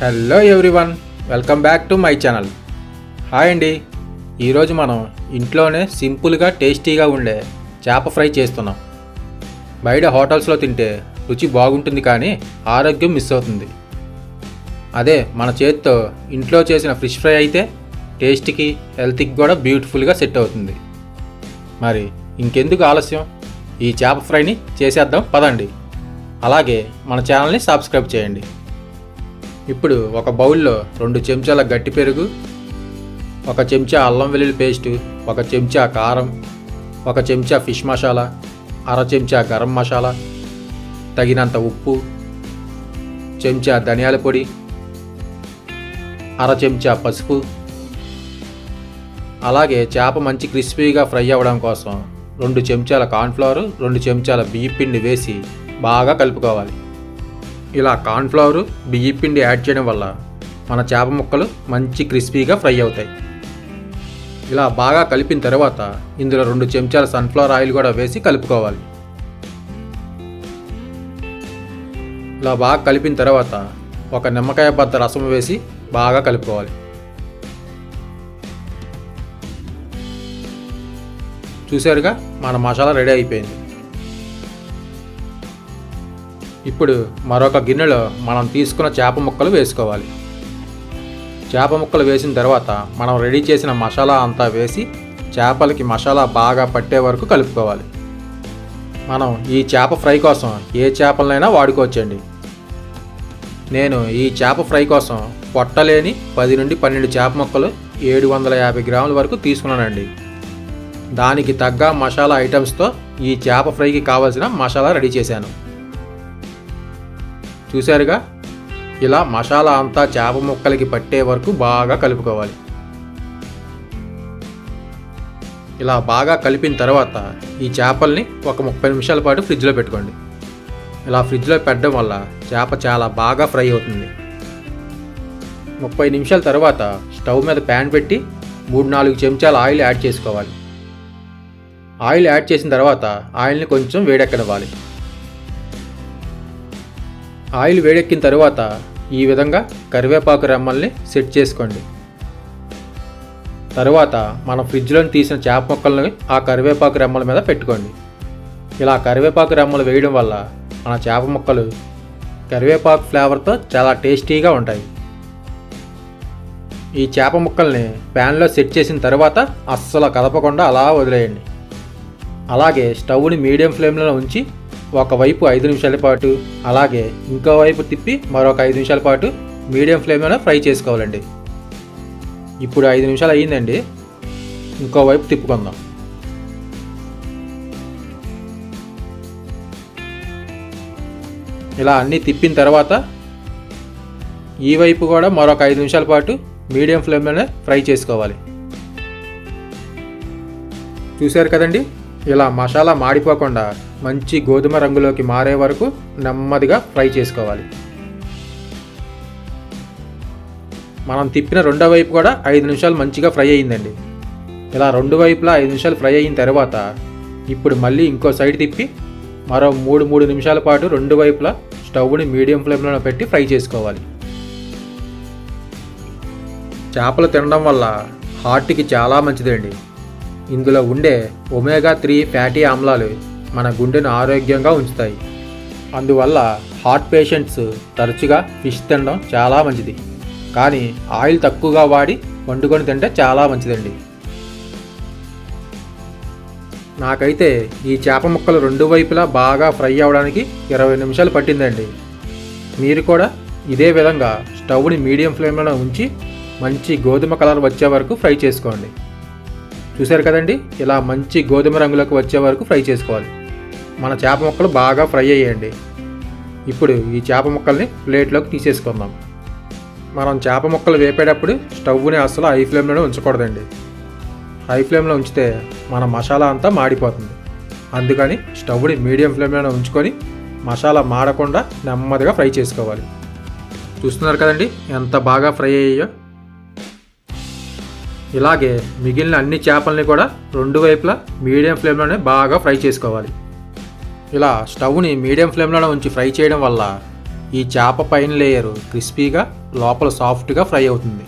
Hello everyone welcome back to my channel hi అండి ఈరోజు మనం ఇంట్లోనే సింపుల్గా టేస్టీగా ఉండే చేప ఫ్రై చేస్తున్నాం. బయట హోటల్స్లో తింటే రుచి బాగుంటుంది కానీ ఆరోగ్యం మిస్ అవుతుంది. అదే మన చేతితో ఇంట్లో చేసిన ఫిష్ ఫ్రై అయితే టేస్ట్కి హెల్త్కి కూడా బ్యూటిఫుల్గా సెట్ అవుతుంది. మరి ఇంకెందుకు ఆలస్యం? ఈ చేప ఫ్రైని చేసేద్దాం పదండి. అలాగే మన ఛానల్ని సబ్స్క్రైబ్ చేయండి. ఇప్పుడు ఒక బౌల్లో రెండు చెంచాల గట్టి పెరుగు ఒక చెంచా అల్లం వెల్లుల్లి పేస్టు ఒక చెంచా కారం ఒక చెంచా ఫిష్ మసాలా అర చెంచా గరం మసాలా తగినంత ఉప్పు చెంచా ధనియాల పొడి అర చెంచా పసుపు అలాగే చేప మంచి క్రిస్పీగా ఫ్రై అవ్వడం కోసం రెండు చెంచాల కార్న్ఫ్లవర్ రెండు చెంచాల బియ్య పిండి వేసి బాగా కలుపుకోవాలి. ఇలా కార్న్ఫ్లవర్ బియ్య పిండి యాడ్ చేయడం వల్ల మన చేప ముక్కలు మంచి క్రిస్పీగా ఫ్రై అవుతాయి. ఇలా బాగా కలిపిన తర్వాత ఇందులో రెండు చెంచాల సన్ఫ్లవర్ ఆయిల్ కూడా వేసి కలుపుకోవాలి. ఇలా బాగా కలిపిన తర్వాత ఒక నిమ్మకాయ బద్ద రసం వేసి బాగా కలుపుకోవాలి. చూసారుగా మన మసాలా రెడీ అయిపోయింది. ఇప్పుడు మరొక గిన్నెలో మనం తీసుకున్న చేప ముక్కలు వేసుకోవాలి. చేప ముక్కలు వేసిన తర్వాత మనం రెడీ చేసిన మసాలా అంతా వేసి చేపలకి మసాలా బాగా పట్టే వరకు కలుపుకోవాలి. మనం ఈ చేప ఫ్రై కోసం ఏ చేపలనైనా వాడుకోవచ్చండి. నేను ఈ చేప ఫ్రై కోసం పొట్టలేని పది నుండి పన్నెండు చేప ముక్కలు ఏడు వందల యాభై గ్రాముల వరకు తీసుకున్నానండి. దానికి తగ్గ మసాలా ఐటమ్స్తో ఈ చేప ఫ్రైకి కావాల్సిన మసాలా రెడీ చేశాను. చూశారుగా? ఇలా మసాలా అంతా చేప ముక్కలకి పట్టే వరకు బాగా కలుపుకోవాలి. ఇలా బాగా కలిపిన తర్వాత ఈ చేపల్ని ఒక ముప్పై నిమిషాల పాటు ఫ్రిడ్జ్లో పెట్టుకోండి. ఇలా ఫ్రిడ్జ్లో పెట్టడం వల్ల చేప చాలా బాగా ఫ్రై అవుతుంది. ముప్పై నిమిషాల తర్వాత స్టవ్ మీద ప్యాన్ పెట్టి మూడు నాలుగు చెంచాల ఆయిల్ యాడ్ చేసుకోవాలి. ఆయిల్ యాడ్ చేసిన తర్వాత ఆయిల్ని కొంచెం వేడెక్కనివ్వాలి. ఆయిల్ వేడెక్కిన తర్వాత ఈ విధంగా కరివేపాకు రెమ్మల్ని సెట్ చేసుకోండి. తరువాత మనం ఫ్రిడ్జ్లోని తీసిన చేప ముక్కల్ని ఆ కరివేపాకు రెమ్మల మీద పెట్టుకోండి. ఇలా కరివేపాకు రెమ్మలు వేయడం వల్ల మన చేప ముక్కలు కరివేపాకు ఫ్లేవర్తో చాలా టేస్టీగా ఉంటాయి. ఈ చేప ముక్కల్ని ప్యాన్లో సెట్ చేసిన తర్వాత అస్సలు కదపకుండా అలా వదిలేయండి. అలాగే స్టవ్ని మీడియం ఫ్లేమ్లో ఉంచి ఒకవైపు ఐదు నిమిషాల పాటు అలాగే ఇంకో వైపు తిప్పి మరొక ఐదు నిమిషాల పాటు మీడియం ఫ్లేమ్లో ఫ్రై చేసుకోవాలండి. ఇప్పుడు ఐదు నిమిషాలు అయ్యిందండి. ఇంకో వైపు తిప్పుకుందాం. ఇలా అన్నీ తిప్పిన తర్వాత ఈ వైపు కూడా మరొక ఐదు నిమిషాల పాటు మీడియం ఫ్లేమ్లోనే ఫ్రై చేసుకోవాలి. చూశారు కదండి? ఇలా మసాలా మాడిపోకుండా మంచి గోధుమ రంగులోకి మారే వరకు నెమ్మదిగా ఫ్రై చేసుకోవాలి. మనం తిప్పిన రెండో వైపు కూడా ఐదు నిమిషాలు మంచిగా ఫ్రై అయ్యిందండి. ఇలా రెండు వైపులా ఐదు నిమిషాలు ఫ్రై అయిన తర్వాత ఇప్పుడు మళ్ళీ ఇంకో సైడ్ తిప్పి మరో మూడు మూడు నిమిషాల పాటు రెండు వైపులా స్టవ్ని మీడియం ఫ్లేమ్లో పెట్టి ఫ్రై చేసుకోవాలి. చేపలు తినడం వల్ల హార్ట్కి చాలా మంచిదండి. ఇందులో ఉండే ఒమేగా త్రీ ఫ్యాటీ ఆమ్లాలు మన గుండెను ఆరోగ్యంగా ఉంచుతాయి. అందువల్ల హార్ట్ పేషెంట్స్ తరచుగా ఫిష్ తినడం చాలా మంచిది. కానీ ఆయిల్ తక్కువగా వాడి వండుకొని తింటే చాలా మంచిదండి. నాకైతే ఈ చేప ముక్కలు రెండు వైపులా బాగా ఫ్రై అవ్వడానికి ఇరవై నిమిషాలు పట్టిందండి. మీరు కూడా ఇదే విధంగా స్టవ్ని మీడియం ఫ్లేమ్లో ఉంచి మంచి గోధుమ కలర్ వచ్చే వరకు ఫ్రై చేసుకోండి. చూశారు కదండి? ఇలా మంచి గోధుమ రంగులోకి వచ్చే వరకు ఫ్రై చేసుకోవాలి. మన చేప ముక్కలు బాగా ఫ్రై అయ్యేయండి. ఇప్పుడు ఈ చేప ముక్కల్ని ప్లేట్లోకి తీసేసుకుందాం. మనం చేప ముక్కలు వేపేటప్పుడు స్టవ్ని అసలు హై ఫ్లేమ్లోనే ఉంచకూడదండి. హై ఫ్లేమ్లో ఉంచితే మన మసాలా అంతా మాడిపోతుంది. అందుకని స్టవ్ని మీడియం ఫ్లేమ్లోనే ఉంచుకొని మసాలా మాడకుండా నెమ్మదిగా ఫ్రై చేసుకోవాలి. చూస్తున్నారు కదండి? ఎంత బాగా ఫ్రై అయ్యాయో. ఇలాగే మిగిలిన అన్ని చేపల్ని కూడా రెండు వైపులా మీడియం ఫ్లేమ్లోనే బాగా ఫ్రై చేసుకోవాలి. ఇలా స్టవ్ని మీడియం ఫ్లేమ్లోనే ఉంచి ఫ్రై చేయడం వల్ల ఈ చేప పైన లేయర్ క్రిస్పీగా లోపల సాఫ్ట్గా ఫ్రై అవుతుంది.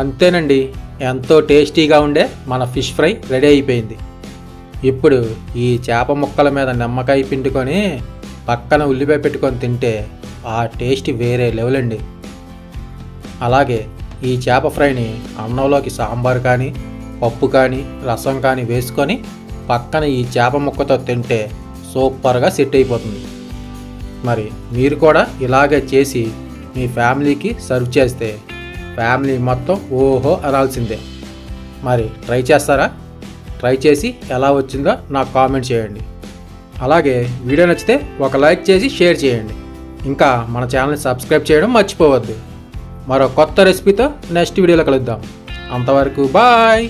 అంతేనండి ఎంతో టేస్టీగా ఉండే మన ఫిష్ ఫ్రై రెడీ అయిపోయింది. ఇప్పుడు ఈ చేప ముక్కల మీద నిమ్మకాయ పిండుకొని పక్కన ఉల్లిపాయ పెట్టుకొని తింటే ఆ టేస్ట్ వేరే లెవెల్ అండి అలాగే ఈ చేప ఫ్రైని అన్నంలోకి సాంబార్ కానీ పప్పు కానీ రసం కానీ వేసుకొని పక్కన ఈ చేప ముక్కతో తింటే సూపర్గా సెట్ అయిపోతుంది. మరి మీరు కూడా ఇలాగే చేసి మీ ఫ్యామిలీకి సర్వ్ చేస్తే ఫ్యామిలీ మొత్తం ఓహో అనాల్సిందే. మరి ట్రై చేస్తారా? ట్రై చేసి ఎలా వచ్చిందో నాకు కామెంట్ చేయండి. అలాగే వీడియో నచ్చితే ఒక లైక్ చేసి షేర్ చేయండి. ఇంకా మన ఛానల్ని సబ్స్క్రైబ్ చేయడం మర్చిపోవద్దు. మరో కొత్త రెసిపీతో నెక్స్ట్ వీడియోలో కలుద్దాం. అంతవరకు బాయ్